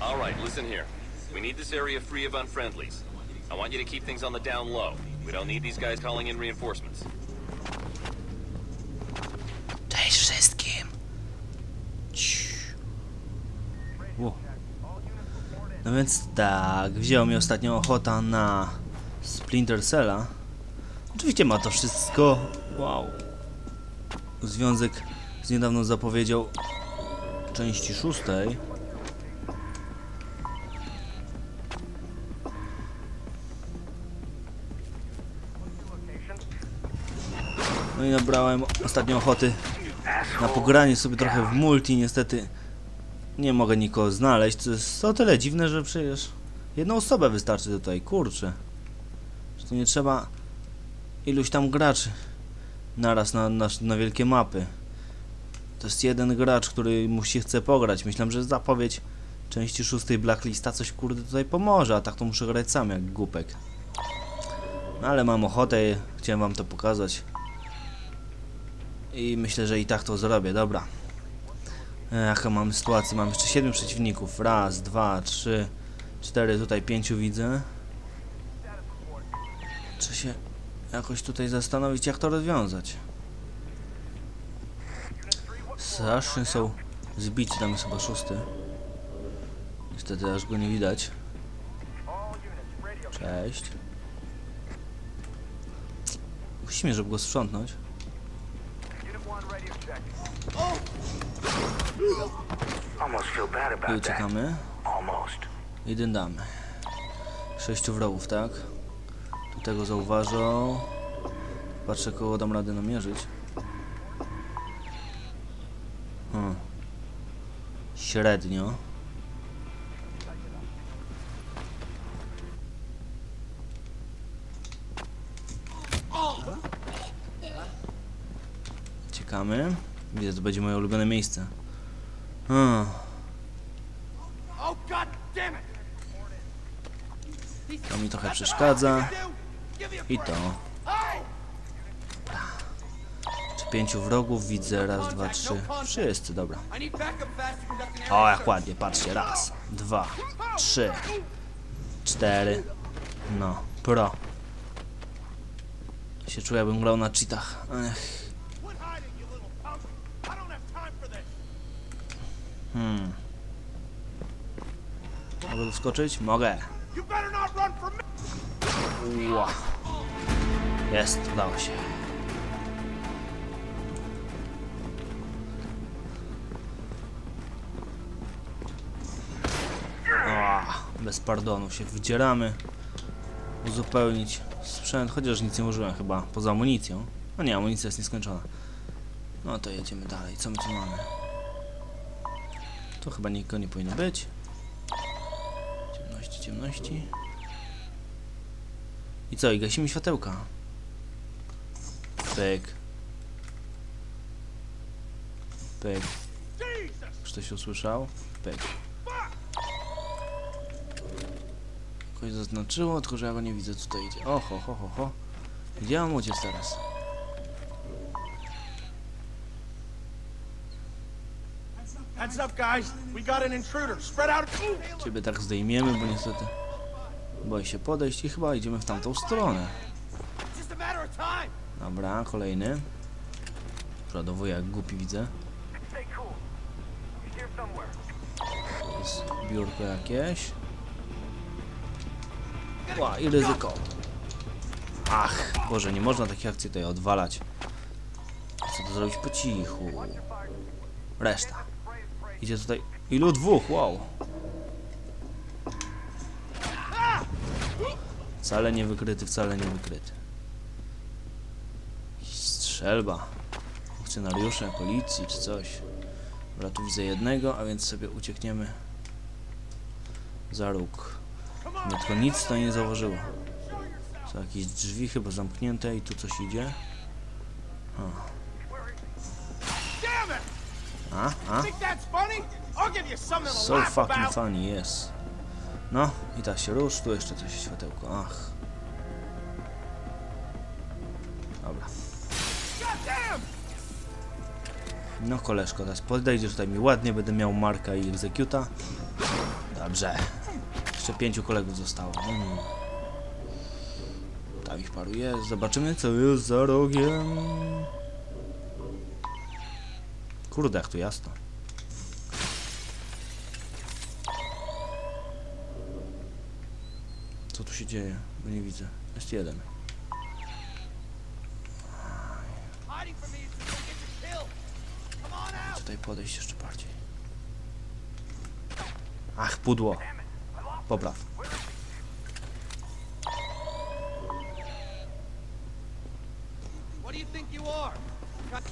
All right, listen here. We need this area free of unfriendlies. I want you to keep things on the down low. We don't need these guys calling in reinforcements. Cześć wszystkim. Ło. No więc tak, wzięło mi ostatnio ochota na Splinter Cella. Oczywiście ma to wszystko. Wow. Związek z niedawną zapowiedzią części szóstej. No i nabrałem ostatnio ochoty na pogranie sobie trochę w multi. Niestety nie mogę nikogo znaleźć. To jest o tyle dziwne, że przecież jedną osobę wystarczy tutaj. Kurczę. Że tu nie trzeba iluś tam graczy naraz na, na, na wielkie mapy. To jest jeden gracz, który mu się chce pograć. Myślałem, że zapowiedź części szóstej Blacklista coś kurde tutaj pomoże, a tak to muszę grać sam jak głupek. No ale mam ochotę, chciałem wam to pokazać. I myślę, że i tak to zrobię, dobra. E, Jaką mamy sytuację? Mam jeszcze 7 przeciwników. Raz, dwa, trzy, cztery, tutaj pięciu widzę. Trzeba się jakoś tutaj zastanowić, jak to rozwiązać. Strasznie są zbici, tam jest chyba szósty. Niestety aż go nie widać. Cześć. Musimy, żeby go sprzątnąć. I uciekamy. I damy. Sześciu wrogów, tak? Tu tego zauważą. Patrzę, kogo dam radę namierzyć. Hmm. Średnio. Ciekamy. Widzę, to będzie moje ulubione miejsce. Hmm. Oh! To mi trochę przeszkadza. I to. Czy pięciu wrogów widzę? Raz, dwa, trzy. Wszyscy, dobra. O, jak ładnie, patrzcie. Raz, dwa, trzy, cztery. No, pro. Się czuję, jakbym grał na cheatach. Ech. Hmm. Mogę tu wskoczyć? Mogę. Ła. Jest, udało się. Bez pardonu się wdzieramy. Uzupełnić sprzęt, chociaż nic nie użyłem chyba, poza amunicją. No nie, amunicja jest nieskończona. No to jedziemy dalej. Co my tu mamy? Tu chyba nikogo nie powinno być. Ciemności, ciemności. I co, i gasimy światełka. Pyk. Pyk. Czy ktoś usłyszał? Pyk. Kogoś zaznaczyło, tylko że ja go nie widzę, tutaj idzie. Oho, ho, ho, ho. Gdzie mam uciec teraz? Heads up, guys! We got an intruder! Spread out! Ciebie tak zdejmiemy, bo niestety boję się podejść i chyba idziemy w tamtą stronę. Dobra, kolejny. Przodowo jak głupi widzę. Jest biurko jakieś. Ła, i ryzyko. Ach, Boże, nie można takich akcji tutaj odwalać. Chcę to zrobić po cichu. Reszta. Idzie tutaj... Ilu? Dwóch, wow. Wcale nie wykryty, wcale nie wykryty. Strzelba. Funkcjonariusze, policji czy coś. Dobra, tu widzę jednego, a więc sobie uciekniemy za róg. Tylko nic to nie zauważyło. Są jakieś drzwi chyba zamknięte i tu coś idzie. Something to So fucking funny, yes. No, i tak się rusz, tu jeszcze coś światełko, ach. Dobra. No koleżko, teraz podejdziesz tutaj mi ładnie, będę miał Marka i Executa. Dobrze. Jeszcze pięciu kolegów zostało. Mm. Tam ich paru jest. Zobaczymy, co jest za rogiem. Kurde, jak tu jasno. Co tu się dzieje? Bo nie widzę. Jest jeden. Tutaj podejść jeszcze bardziej. Ach, pudło. Popraw.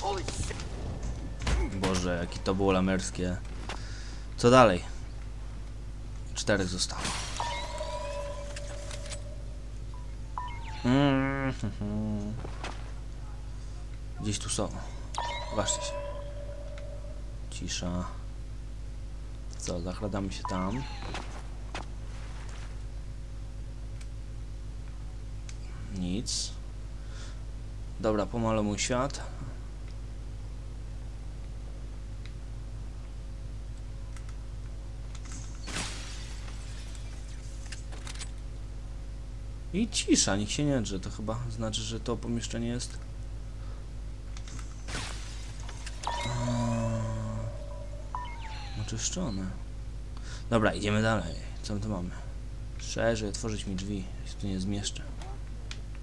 Holy shit. Boże, jakie to było lamerskie. Co dalej? Czterech zostało. Mm, mhm. Gdzieś tu są. Zobaczcie się. Cisza. Co, zakradamy się tam. Nic. Dobra, pomalu mój świat. I cisza, nikt się nie drze. To chyba znaczy, że to pomieszczenie jest. Oczyszczone. Dobra, idziemy dalej. Co my tu mamy? Szerzej, otworzyć mi drzwi. Się tu nie zmieszczę.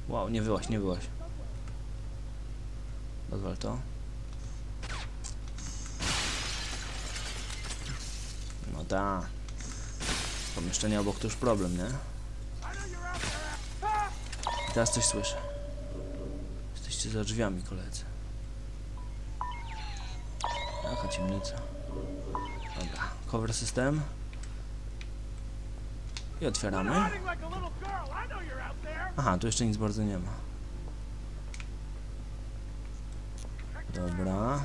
Wow, nie wyłaś, nie wyłaś. Pozwól to. No tak. Pomieszczenie obok to już problem, nie? Teraz coś słyszę. Jesteście za drzwiami, koledzy. Jaka ciemnica. Dobra, cover system. I otwieramy. Aha, tu jeszcze nic bardzo nie ma. Dobra.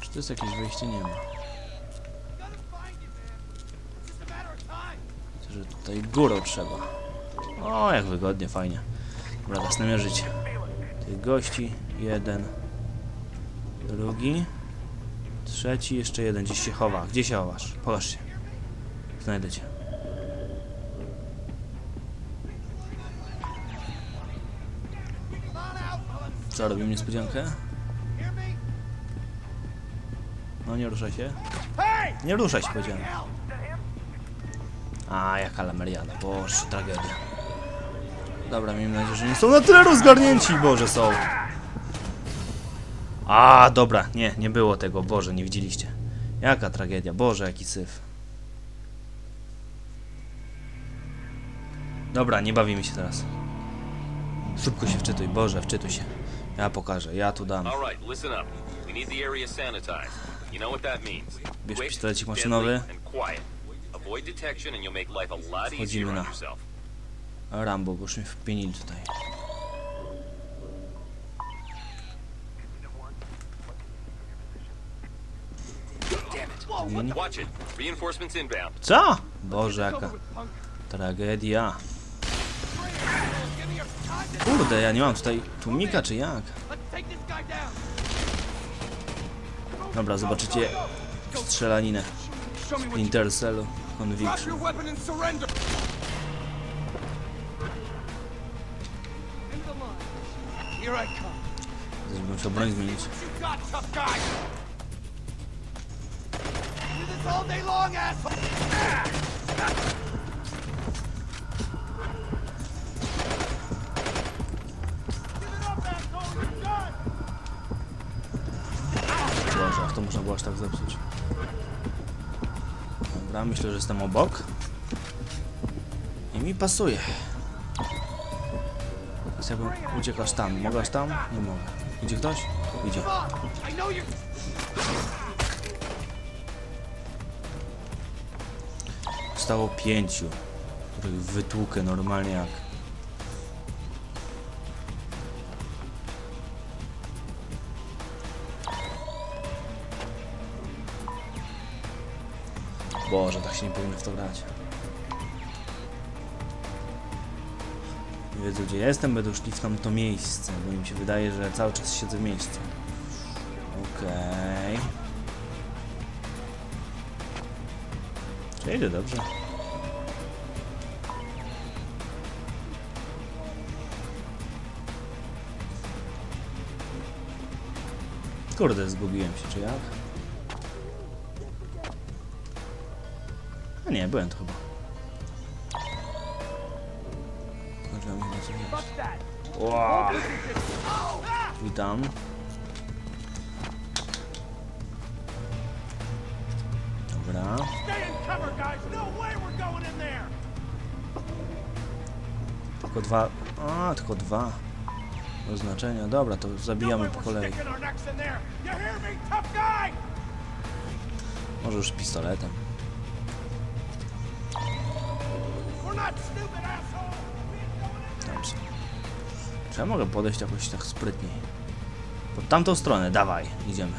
Czy to jest jakieś wyjście? Nie ma. Że tutaj górą trzeba. O, jak wygodnie, fajnie. Dobra, teraz namierzyć. Tych gości. Jeden. Drugi. Trzeci, jeszcze jeden. Gdzieś się chowa. Gdzie się chowasz? Pokaż się. Znajdę cię. Co, robimy niespodziankę? No, nie ruszaj się. Nie ruszaj się, powiedziałem. A, jaka lameriada. Boże, tragedia. Dobra, miejmy nadzieję, że nie są na tyle rozgarnięci. Boże, są. A, dobra, nie, nie było tego. Boże, nie widzieliście. Jaka tragedia. Boże, jaki syf. Dobra, nie bawimy się teraz. Szybko się wczytuj. Boże, wczytuj się. Ja pokażę, ja tu dam. Bierz pistolecik maszynowy. Wchodzimy na-. Rambo, bo już mnie wpienili tutaj. Co? Boże, jaka tragedia. Kurde, ja nie mam tutaj tłumika, czy jak? Dobra, zobaczycie strzelaninę Intercelo Cell Conviction. Zaraz bym chciał broń zmienić. All day long, asshole! Dobra, myślę, że jestem obok. I mi pasuje. Teraz jakbym uciekł aż tam. Mogę aż tam? Nie mogę. Idzie ktoś? Idzie. Stało pięciu, których wytłukę normalnie jak... Boże, tak się nie powinno w to grać. Nie wiedzą gdzie jestem, będą szli w tamto miejsce, bo im się wydaje, że cały czas siedzę w miejscu. Okej. Idzie dobrze. Kurde, zgubiłem się, czy jak? A nie, byłem to chyba. Wow. Witam. Dobra. No. Tylko dwa. A, tylko dwa. Oznaczenia. Dobra, to No zabijamy way po kolei. Może już pistoletem. Są. Czy ja mogę podejść jakoś tak sprytniej? Pod tamtą stronę, dawaj, idziemy.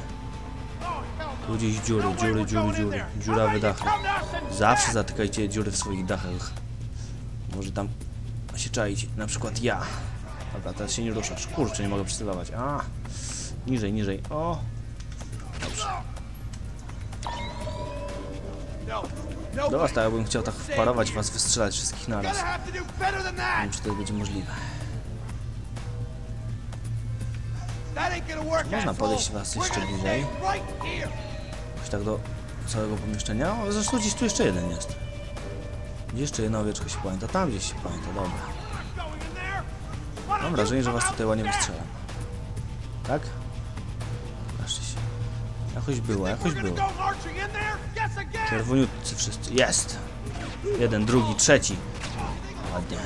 Tu gdzieś dziury, dziury, dziury, dziury. us and Zawsze zatykajcie dziury w swoich dachach. Może tam się czaić, na przykład ja. Dobra, teraz się nie ruszasz. Kurczę, nie mogę przycelować. A, niżej, niżej. O, Do was way. tak jakbym chciał tak wparować was, wystrzelać wszystkich naraz. To Nie wiem, czy to będzie możliwe. Można podejść was jeszcze bliżej. Jakoś tak do całego pomieszczenia. O, zresztą gdzieś tu jeszcze jeden jest. Gdzie jeszcze jedna owieczka się pamięta? Tam gdzieś się pamięta, dobra. Mam wrażenie, że was tutaj ładnie wystrzelam. Tak? Pokażcie się. Jakoś było, jakoś było. Czerwoniutcy wszyscy. Jest! Jeden, drugi, trzeci. Ładnie.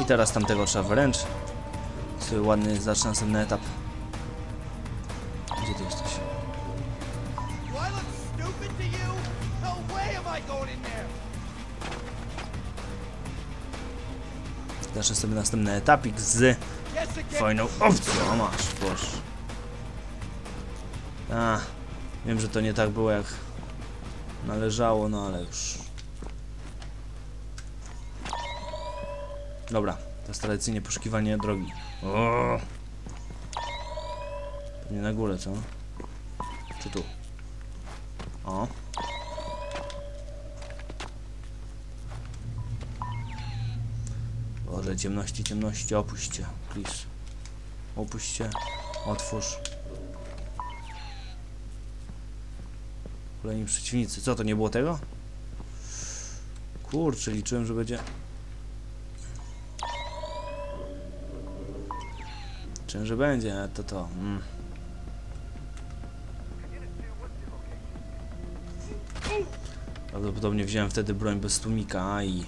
I teraz tamtego trzeba wręcz. Sobie ładny zacznę następny etap. Gdzie ty jesteś? Zacznę sobie następny etapik z fajną opcją. O masz, proszę. A, wiem, że to nie tak było jak należało, no ale już. Dobra, to jest tradycyjnie poszukiwanie drogi. O! Pewnie na górę, co? Czy tu? O. Boże, ciemności, ciemności, opuśćcie, please. Opuśćcie, otwórz. Kolejni przeciwnicy. Co, to nie było tego? Kurczę, liczyłem, że będzie... Liczyłem, że będzie, to to. Mm. Prawdopodobnie wziąłem wtedy broń bez tłumika i...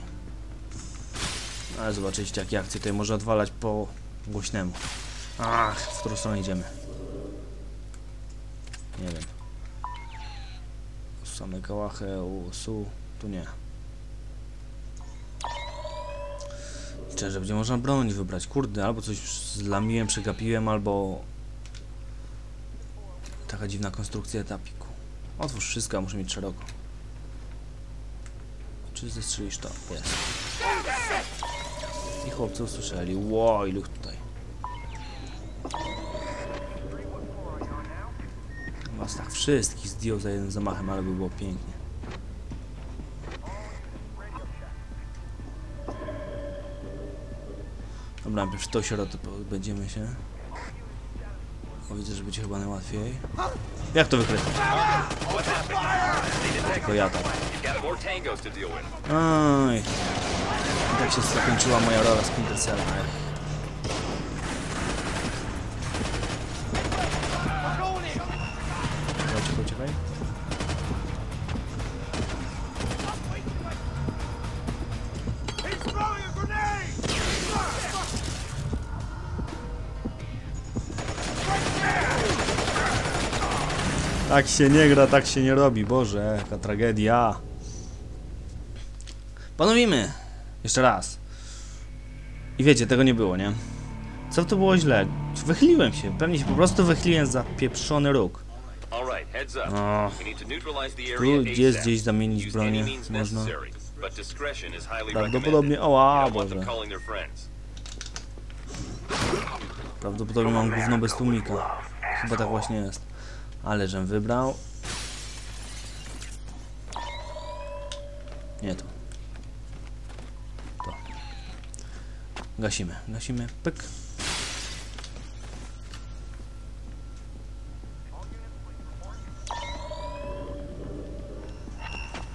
Ale zobaczycie jakie akcje tutaj może odwalać po głośnemu. Ach, w którą stronę idziemy? Nie wiem. Same kałachy, u, su, tu nie. Liczę, że będzie można broń wybrać. Kurde, albo coś zlamiłem, przegapiłem, albo... Taka dziwna konstrukcja etapiku. Otwórz wszystko, muszę mieć szeroko. Czy zestrzelisz to? Jest. I chłopcy usłyszeli. Ło, ilu tutaj. Was tak wszystkich zdjął za jednym zamachem, ale by było pięknie. Dobra, najpierw tą sierotę będziemy się. O, widzę, że będzie chyba najłatwiej. Jak to wykryć? Tylko ja tak. To. Oj. I tak się zakończyła moja rola Splinter Cella. Tak się nie gra, tak się nie robi. Boże, jaka tragedia. Ponowimy. Jeszcze raz. I wiecie, tego nie było, nie? Co to było źle? Wychyliłem się. Pewnie się po prostu wychyliłem za pieprzony róg. O, tu gdzieś ASAP. gdzieś zamienić bronię można. Prawdopodobnie... Oła, Boże. Prawdopodobnie mam gówno bez tłumika. Chyba tak właśnie jest. Ale żem wybrał. Nie tu. To. Gasimy, gasimy. Pyk.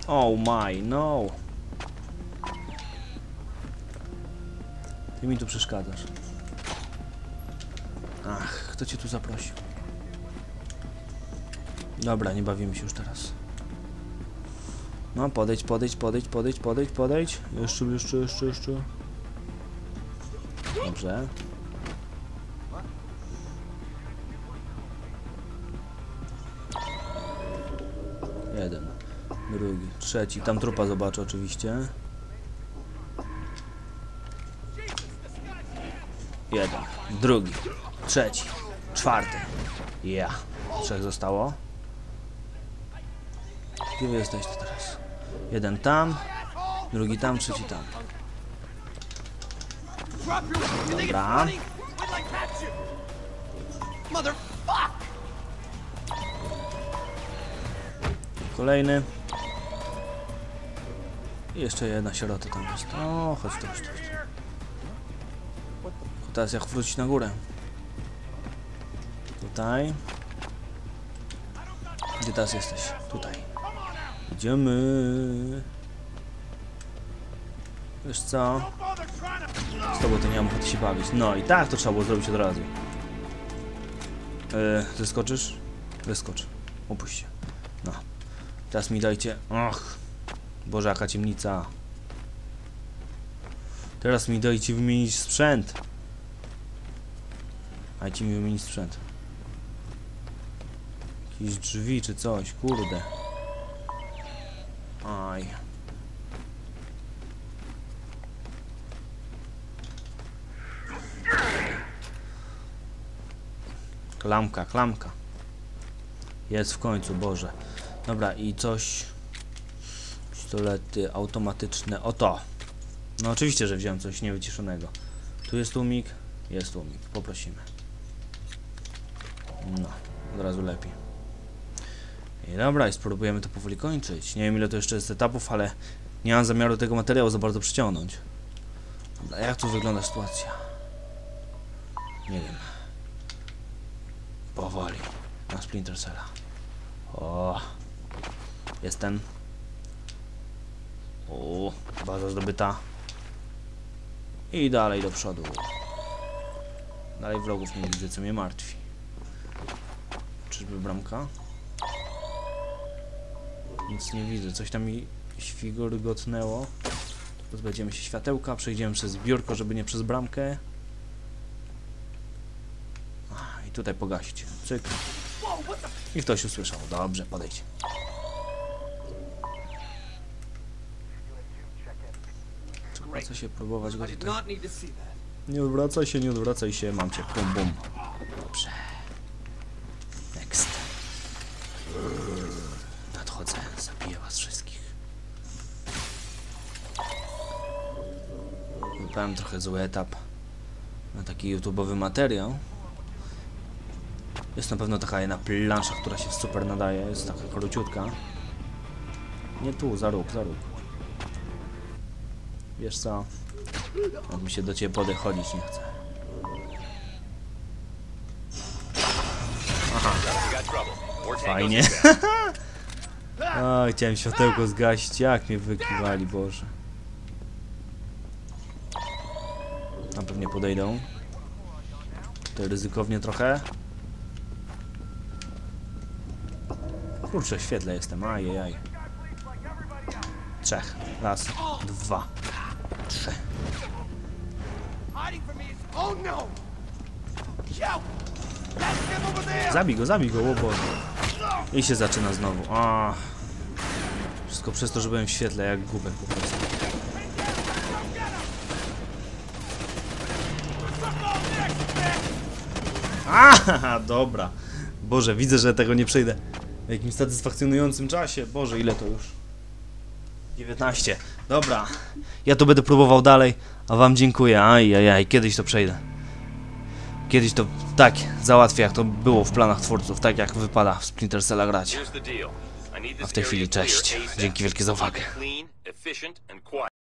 Oh my, no. Ty mi tu przeszkadzasz. Ach, kto cię tu zaprosił? Dobra, nie bawimy się już teraz. No, podejdź, podejdź, podejdź, podejdź, podejdź, podejdź. Jeszcze, jeszcze, jeszcze, jeszcze. Dobrze. Jeden, drugi, trzeci. Tam trupa zobaczę oczywiście. Jeden, drugi, trzeci, czwarty. Ja. Trzech zostało. Gdzie wy jesteście teraz? Jeden tam, drugi tam, trzeci tam. Dobra. Kolejny. I jeszcze jedna sierota tam jest. O, chodź tu. chodź tu. Teraz jak wrócić na górę. Tutaj. Gdzie teraz jesteś? Tutaj. Idziemy. Wiesz co? Z tobą to nie mam ochoty się bawić. No i tak to trzeba było zrobić od razu. Zeskoczysz? Zeskocz. Opuść się. No. Teraz mi dajcie. Och. Boże, jaka ciemnica. Teraz mi dajcie wymienić sprzęt. Dajcie mi wymienić sprzęt. Jakieś drzwi czy coś, kurde. Aj. Klamka, klamka. Jest w końcu, Boże. Dobra, i coś... Pistolety automatyczne. Oto! No oczywiście, że wziąłem coś niewyciszonego. Tu jest tłumik? Jest tłumik. Poprosimy. No, od razu lepiej. I dobra, i spróbujemy to powoli kończyć. Nie wiem ile to jeszcze jest etapów, ale nie mam zamiaru tego materiału za bardzo przyciągnąć. Dobra, jak tu wygląda sytuacja? Nie wiem. Powoli. Na Splinter Cella. O, jestem. O, baza zdobyta. I dalej do przodu. Dalej wrogów nie widzę, co mnie martwi. Czyżby bramka? Nic nie widzę, coś tam mi świgorgotnęło. Pozbędziemy się światełka, przejdziemy przez biurko, żeby nie przez bramkę. I tutaj pogasić. Cyk. I ktoś usłyszał. Dobrze, podejdź. Opłaca się próbować go tutaj? Nie odwracaj się, nie odwracaj się, mam cię. Bum, bum. Trochę zły etap na taki YouTube'owy materiał. Jest na pewno taka jedna plansza, która się super nadaje, jest taka króciutka. Nie tu, za róg, za róg. Wiesz co? On mi się do ciebie podchodzić nie chce. Tangos Fajnie. A, chciałem światełko zgasić, jak mnie wykiwali, Boże. Tam pewnie podejdą. To ryzykownie trochę. Kurczę, w świetle jestem, ajajaj. Trzech. Raz, dwa, trzy. Zabij go, zabij go, Boże. I się zaczyna znowu. A. Wszystko przez to, że byłem w świetle, jak głupek po prostu. Aha, dobra. Boże, widzę, że tego nie przejdę w jakimś satysfakcjonującym czasie. Boże, ile to już? 19. Dobra. Ja to będę próbował dalej, a wam dziękuję. Aj, aj, aj, kiedyś to przejdę. Kiedyś to tak załatwię, jak to było w planach twórców, tak jak wypada w Splinter Cella grać. A w tej chwili cześć. Dzięki wielkie za uwagę.